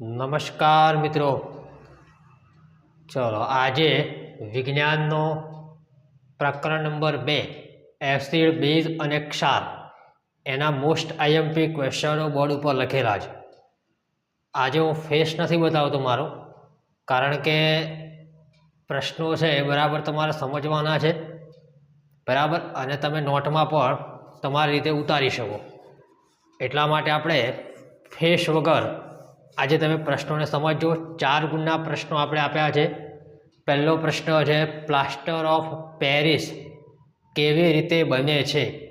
નમસ્કાર મિત્રો. ચલો, આજે વિજ્ઞાનનો પ્રકરણ નંબર બે, એસિડ બેઝ અને ક્ષાર, એના મોસ્ટ આઈએમપી ક્વેશ્ચનો બોર્ડ ઉપર લખેલા છે. આજે હું ફેસ નથી બતાવતો મારો, કારણ કે પ્રશ્નો છે એ બરાબર તમારે સમજવાના છે. બરાબર? અને તમે નોટમાં પણ તમારી રીતે ઉતારી શકો. એટલા માટે આપણે ફેસ વગર આજે તમે પ્રશ્નોને સમજો. ચાર ગુણના પ્રશ્નો આપણે આપ્યા છે. પહેલો પ્રશ્ન છે, પ્લાસ્ટર ઓફ પેરિસ કેવી રીતે બને છે?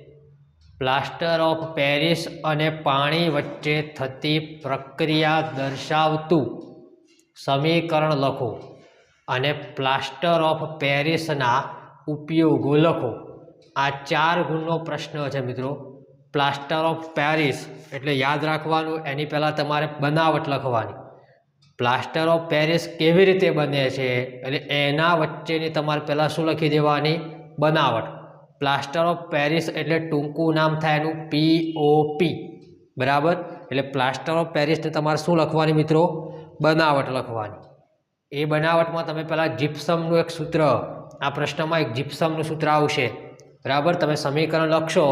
પ્લાસ્ટર ઓફ પેરિસ અને પાણી વચ્ચે થતી પ્રક્રિયા દર્શાવતું સમીકરણ લખો અને પ્લાસ્ટર ઓફ પેરિસના ઉપયોગો લખો. આ ચાર ગુણનો પ્રશ્ન છે મિત્રો. પ્લાસ્ટર ઓફ પેરિસ એટલે યાદ રાખવાનું, એની પહેલાં તમારે બનાવટ લખવાની. પ્લાસ્ટર ઓફ પેરિસ કેવી રીતે બને છે? એટલે એના વચ્ચેની તમારે પહેલાં શું લખી દેવાની? બનાવટ. પ્લાસ્ટર ઓફ પેરિસ એટલે ટૂંકું નામ થાય એનું પી ઓ પી બરાબર? એટલે પ્લાસ્ટર ઓફ પેરિસને તમારે શું લખવાની મિત્રો? બનાવટ લખવાની. એ બનાવટમાં તમે પહેલાં જીપ્સમનું એક સૂત્ર, આ પ્રશ્નમાં એક જીપ્સમનું સૂત્ર આવશે. બરાબર? તમે સમીકરણ લખશો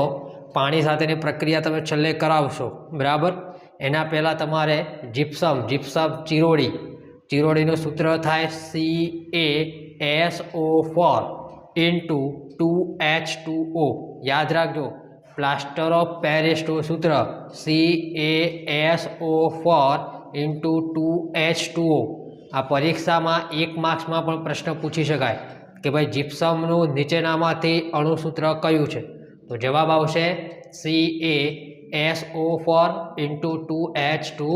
પાણી સાથેની પ્રક્રિયા તમે છેલ્લે કરાવશો, બરાબર? એના પહેલાં તમારે જીપ્સમ જીપ્સમ ચિરોડી. ચિરોડીનું સૂત્ર થાય C A S O four into two H two O યાદ રાખજો પ્લાસ્ટર ઓફ પેરિસનું સૂત્ર C A S O four into two H two O આ પરીક્ષામાં એક માર્ક્સમાં પણ પ્રશ્ન પૂછી શકાય કે ભાઈ જીપ્સમનું નીચેનામાંથી અણુસૂત્ર કયું છે? તો જવાબ આવશે C A S O four into two H two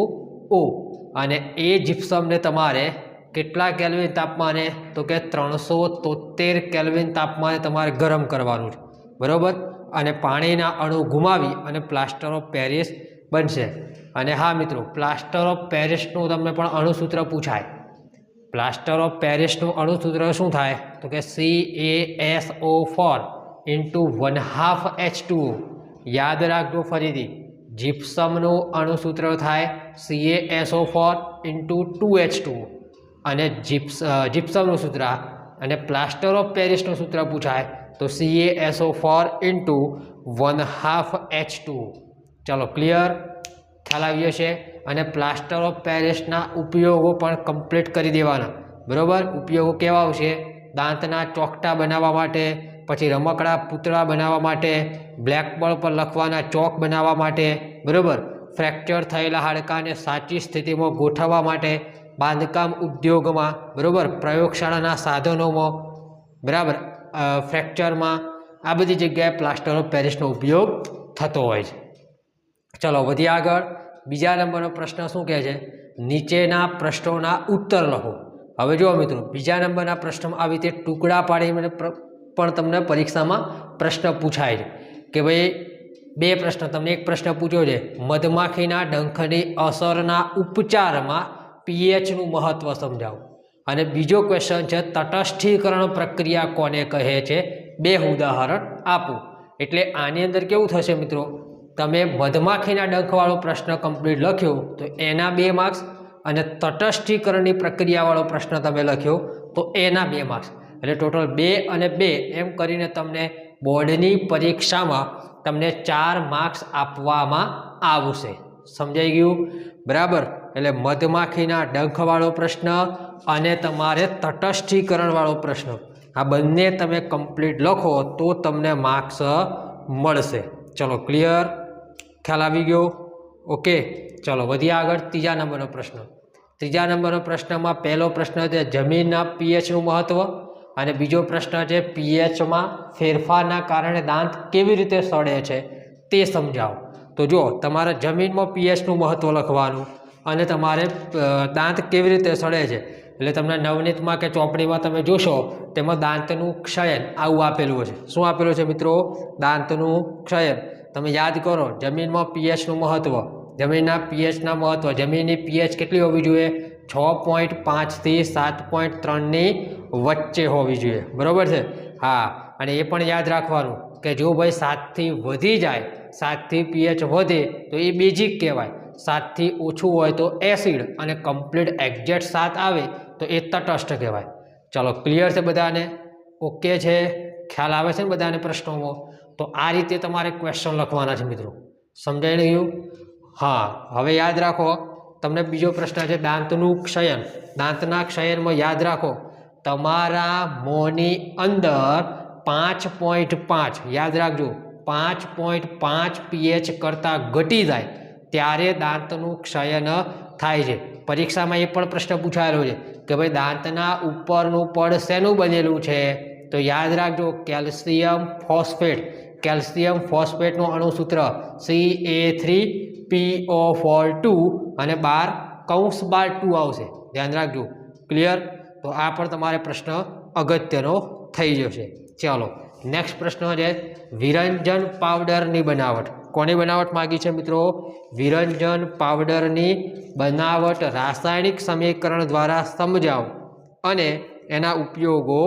O. અને એ જીપ્સમને તમારે કેટલા કેલ્વિન તાપમાને? તો કે ત્રણસો તોતેર કેલ્વિન તાપમાને તમારે ગરમ કરવાનું છે. બરાબર? અને પાણીના અણુ ગુમાવી અને પ્લાસ્ટર ઓફ પેરિસ બનશે. અને હા મિત્રો, પ્લાસ્ટર ઓફ પેરિસનું તમને પણ અણુસૂત્ર પૂછાય. પ્લાસ્ટર ઓફ પેરિસનું અણુસૂત્ર શું થાય? તો કે C A S O four into one half H two યાદ રાખજો ફરીથી. જીપ્સમનું અણુસૂત્ર થાય C A four into two H two અને જીપ્સ જીપ્સમનું સૂત્ર અને પ્લાસ્ટર ઓફ પેરિસનું સૂત્ર પૂછાય તો C A four into one half H two ચાલો ક્લિયર ખ્યાલ આવી જશે. અને પ્લાસ્ટર ઓફ પેરિસના ઉપયોગો પણ કમ્પ્લીટ કરી દેવાના. બરાબર? ઉપયોગો કેવા આવશે? દાંતના ચોકટા બનાવવા માટે પછી રમકડા પૂતળા બનાવવા માટે બ્લેકબોર્ડ પર લખવાના ચોક બનાવવા માટે, બરાબર? ફ્રેક્ચર થયેલા હાડકાને સાચી સ્થિતિમાં ગોઠવવા માટે બાંધકામ ઉદ્યોગમાં, બરાબર? પ્રયોગશાળાના સાધનોમાં, બરાબર? ફ્રેક્ચરમાં આ બધી જગ્યાએ પ્લાસ્ટર ઓફ પેરિસનો ઉપયોગ થતો હોય છે. ચલો, વધીએ આગળ. બીજા નંબરનો પ્રશ્ન શું કહે છે? નીચેના પ્રશ્નોના ઉત્તર લખો. હવે જુઓ મિત્રો, બીજા નંબરના પ્રશ્નમાં આવી રીતે ટુકડા પાડીને પણ તમને પરીક્ષામાં પ્રશ્ન પૂછાય છે. કે ભાઈ, બે પ્રશ્ન, તમને એક પ્રશ્ન પૂછ્યો છે. મધમાખીના ડંખની અસરના ઉપચારમાં પીએચનું મહત્ત્વ સમજાવો. અને બીજો ક્વેશ્ચન છે, તટસ્થીકરણ પ્રક્રિયા કોને કહે છે? બે ઉદાહરણ આપો. એટલે આની અંદર કેવું થશે મિત્રો? તમે મધમાખીના ડંખવાળો પ્રશ્ન કમ્પ્લીટ લખ્યો, તો એના બે માર્ક્સ અને તટસ્થીકરણની પ્રક્રિયાવાળો પ્રશ્ન તમે લખ્યો, તો એના બે માર્ક્સ એટલે ટોટલ બે અને બે એમ કરીને તમને બોર્ડની પરીક્ષામાં તમને ચાર માર્ક્સ આપવામાં આવશે. સમજાઈ ગયું? બરાબર. એટલે મધમાખીના ડંખવાળો પ્રશ્ન અને તમારે તટસ્થીકરણવાળો પ્રશ્ન. આ બંને તમે કમ્પ્લીટ લખો તો તમને માર્ક્સ મળશે. ચલો ક્લિયર ખ્યાલ આવી ગયો? ઓકે. ચલો વધીએ આગળ ત્રીજા નંબરનો પ્રશ્ન. ત્રીજા નંબરનો પ્રશ્નમાં પહેલો પ્રશ્ન છે જમીનના પીએચનું મહત્ત્વ અને બીજો પ્રશ્ન છે, પીએચમાં ફેરફારના કારણે દાંત કેવી રીતે સડે છે તે સમજાવો. તો જો તમારે જમીનમાં પીએચનું મહત્ત્વ લખવાનું અને તમારે દાંત કેવી રીતે સડે છે. એટલે તમને નવનીતમાં કે ચોપડીમાં તમે જોશો, તેમાં દાંતનું ક્ષયન આવું આપેલું છે. શું આપેલું છે મિત્રો? દાંતનું ક્ષયન. તમે યાદ કરો, જમીનમાં પીએચનું મહત્ત્વ જમીનના પીએચના મહત્ત્વ જમીનની પીએચ કેટલી હોવી જોઈએ? છ પોઈન્ટ પાંચથી સાત પોઈન્ટ ત્રણની વચ્ચે હોવી જોઈએ. બરાબર છે? હા, અને એ પણ યાદ રાખવાનું કે જો ભાઈ સાતથી વધી જાય, સાતથી પીએચ વધે, તો એ બેઝિક કહેવાય. સાતથી ઓછું હોય તો એસિડ અને કમ્પ્લીટ એક્ઝેક્ટ સાત આવે, તો એ તટસ્થ કહેવાય. ચલો, ક્લિયર છે બધાને? ઓકે છે? ખ્યાલ આવે છે ને બધાને પ્રશ્નોમાં? તો આ રીતે તમારે ક્વેશ્ચન લખવાના છે મિત્રો. સમજાઈ ગયું હા, હવે યાદ રાખો, તમને બીજો પ્રશ્ન છે દાંતનું ક્ષયન. દાંતના ક્ષયનમાં યાદ રાખો. તમારા મોંની અંદર પાંચ પોઈન્ટ પાંચ, યાદ રાખજો, પાંચ પોઈન્ટ પાંચ પીએચ કરતાં ઘટી જાય, ત્યારે દાંતનું ક્ષયન થાય છે. પરીક્ષામાં એ પણ પ્રશ્ન પૂછાયેલો છે કે ભાઈ દાંતના ઉપરનું પડ શેનું બનેલું છે? તો યાદ રાખજો, કેલ્શિયમ ફોસ્ફેટ, કેલ્શિયમ ફોસ્ફેટનું અણુસૂત્ર C A three PO four two અને બાર કૌંસ બાર ટુ આવશે. ધ્યાન રાખજો, ક્લિયર? તો આ પણ તમારે પ્રશ્ન અગત્યનો થઈ જશે. ચાલો નેક્સ્ટ પ્રશ્ન છે, વિરંજન પાવડરની બનાવટ. કોની બનાવટ માગી છે મિત્રો? વિરંજન પાવડરની બનાવટ રાસાયણિક સમીકરણ દ્વારા સમજાવો અને એના ઉપયોગો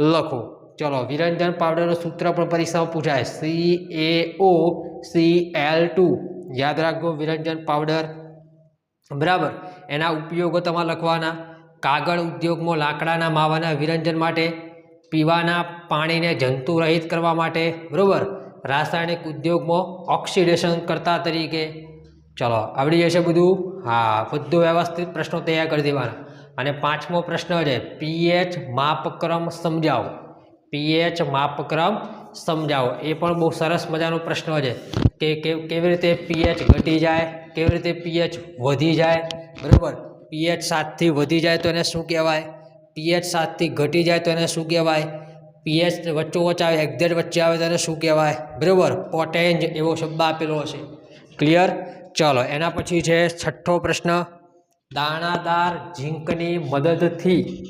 લખો. ચલો, વિરંજન પાવડરનું સૂત્ર પણ પરીક્ષામાં પૂછાય. C A O C L two યાદ રાખજો વિરંજન પાવડર. બરાબર? એના ઉપયોગો તમારે લખવાના. કાગળ ઉદ્યોગમાં લાકડાના માવાના વિરંજન માટે, પીવાના પાણીને જંતુરહિત કરવા માટે, બરાબર? રાસાયણિક ઉદ્યોગમાં ઓક્સિડેશન કરતા તરીકે. ચલો, આવડી જશે બધું? હા, બધું વ્યવસ્થિત પ્રશ્નો તૈયાર કરી દેવાના. અને પાંચમો પ્રશ્ન છે, પીએચ માપક્રમ સમજાવો. પીએચ માપક્રમ સમજાવો. એ પણ બહુ સરસ મજાનો પ્રશ્ન છે કે કેવી રીતે પીએચ ઘટી જાય, કેવી રીતે પીએચ વધી જાય, બરાબર? પીએચ સાતથી વધી જાય તો એને શું કહેવાય? પીએચ સાતથી ઘટી જાય તો એને શું કહેવાય? પીએચ વચ્ચોવચ્ચ આવે એક્ઝેટ વચ્ચે આવે તો એને શું કહેવાય? બરાબર? પોટેન્જ એવો શબ્દ આપેલો હશે. ક્લિયર ચલો, એના પછી છે છઠ્ઠો પ્રશ્ન. દાણાદાર ઝીંકની મદદથી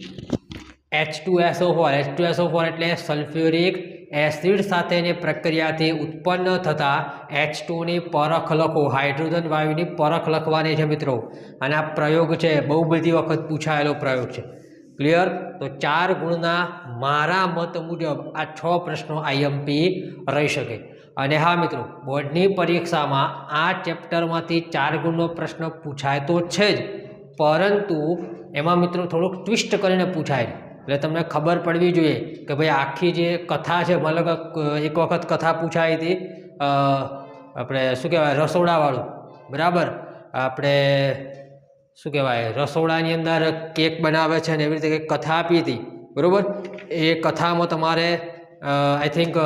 H two SO four H two SO four એટલે સલ્ફ્યુરિક એસિડ સાથેની પ્રક્રિયાથી ઉત્પન્ન થતા એચ ટુની પરખ લખો. હાઇડ્રોજન વાયુની પરખ લખવાની છે મિત્રો. અને આ પ્રયોગ છે, બહુ બધી વખત પૂછાયેલો પ્રયોગ છે. ક્લિયર તો ચાર ગુણના મારા મત મુજબ આ છ પ્રશ્નો આઈએમપી રહી શકે. અને હા મિત્રો, બોર્ડની પરીક્ષામાં આ ચેપ્ટરમાંથી ચાર ગુણનો પ્રશ્ન પૂછાય તો છે જ. પરંતુ એમાં મિત્રો થોડુંક ટ્વિસ્ટ કરીને પૂછાય એટલે તમને ખબર પડવી જોઈએ કે ભાઈ આખી જે કથા છે, મતલબ એક વખત કથા પૂછાઈ હતી આપણે શું કહેવાય, રસોડાવાળું, બરાબર? આપણે, શું કહેવાય, રસોડાની અંદર કેક બનાવે છે ને એવી રીતે કથા આપી હતી, બરાબર? એ કથામાં તમારે આઈ થિંક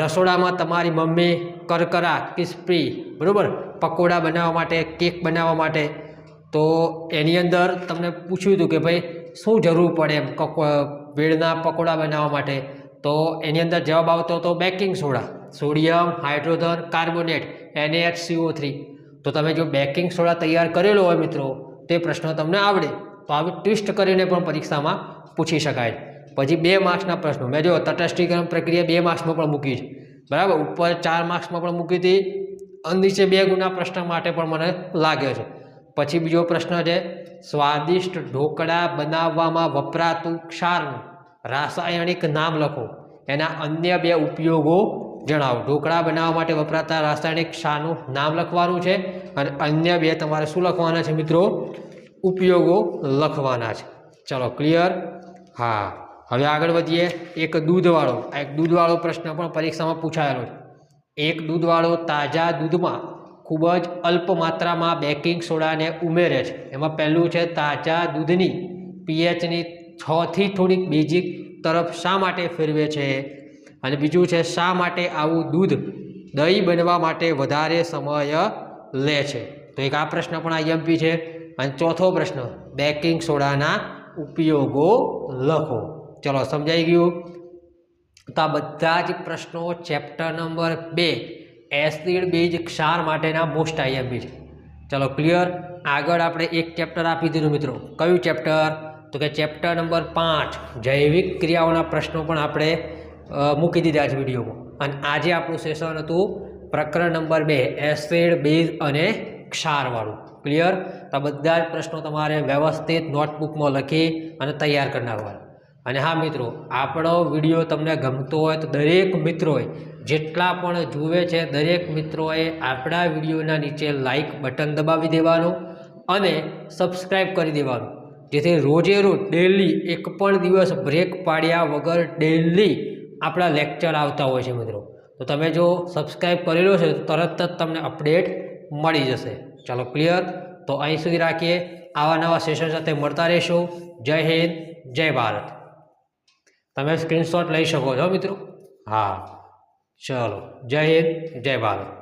રસોડામાં તમારી મમ્મી કરકરા ક્રિસ્પી બરાબર? પકોડા બનાવવા માટે, કેક બનાવવા માટે. તો એની અંદર તમને પૂછ્યું હતું કે ભાઈ શું જરૂર પડે એમ વેળના પકોડા બનાવવા માટે? તો એની અંદર જવાબ આવતો હતો baking soda, sodium, hydrogen, carbonate NaHCO3 three. તો તમે જો બેકિંગ સોડા તૈયાર કરેલો હોય મિત્રો, તે પ્રશ્ન તમને આવડે. તો આવી ટ્વિસ્ટ કરીને પણ પરીક્ષામાં પૂછી શકાય. પછી બે માર્ક્સના પ્રશ્નો. મેં જો તટસ્થીકરણ પ્રક્રિયા બે માર્ક્સમાં પણ મૂકી છે. બરાબર? ઉપર ચાર માર્ક્સમાં પણ મૂકી હતી. નીચે બે ગુના પ્રશ્ન માટે પણ મને લાગે છે. પછી બીજો પ્રશ્ન છે, સ્વાદિષ્ટ ઢોકળા બનાવવામાં વપરાતું ક્ષારનું રાસાયણિક નામ લખો. એના અન્ય બે ઉપયોગો જણાવો. ઢોકળા બનાવવા માટે વપરાતા રાસાયણિક ક્ષારનું નામ લખવાનું છે અને અન્ય બે તમારે શું લખવાના છે મિત્રો? ઉપયોગો લખવાના છે. ચલો ક્લિયર હા. હવે આગળ વધીએ. એક દૂધવાળો, આ એક દૂધવાળો પ્રશ્ન પણ પરીક્ષામાં પૂછાયેલો છે. એક દૂધવાળો તાજા દૂધમાં ખૂબ જ અલ્પ માત્રામાં બેકિંગ સોડાને ઉમેરે છે. એમાં પહેલું છે તાજા દૂધની પીએચની છથી થોડીક બેઝિક તરફ શા માટે ફેરવે છે? અને બીજું છે શા માટે આવું દૂધ દહીં બનવા માટે વધારે સમય લે છે? તો એક આ પ્રશ્ન પણ આઈએમપી છે. અને ચોથો પ્રશ્ન, બેકિંગ સોડાના ઉપયોગો લખો. ચલો સમજાઈ ગયું. તો આ બધા જ પ્રશ્નો ચેપ્ટર નંબર બે એસિડ બેઝ ક્ષાર માટેના મોસ્ટ આઈએમપી છે. ચલો ક્લિયર આગળ આપણે એક ચેપ્ટર આપી દીધું મિત્રો. કયું ચેપ્ટર તો કે ચેપ્ટર નંબર પાંચ, જૈવિક ક્રિયાઓના પ્રશ્નો પણ આપણે મૂકી દીધા છે વિડીયોમાં. અને આજે આપણું સેશન હતું પ્રકરણ નંબર બે, એસિડ બેઝ અને ક્ષારવાળું. ક્લિયર તો બધા જ પ્રશ્નો તમારે વ્યવસ્થિત નોટબુકમાં લખી અને તૈયાર કરી નાખવાના. અને હા મિત્રો, આપણો વીડિયો તમને ગમતો હોય તો દરેક મિત્રોએ જેટલા પણ જુએ છે દરેક મિત્રોએ આપણા વિડીયોના નીચે લાઈક બટન દબાવી દેવાનું અને સબસ્ક્રાઈબ કરી દેવાનું. જેથી રોજે રોજ ડેલી એક પણ દિવસ બ્રેક પાડ્યા વગર ડેલી આપણા લેક્ચર આવતા હોય છે મિત્રો. તો તમે જો સબસ્ક્રાઈબ કરેલો છે તો તરત જ તમને અપડેટ મળી જશે. ચાલો ક્લિયર તો અહીં સુધી રાખીએ. આવા નવા સેશન સાથે મળતા રહેશો. જય હિન્દ, જય ભારત. તમે સ્ક્રીનશોટ લઈ શકો છો મિત્રો? હા ચલો. જય હિન્દ જય ભારત.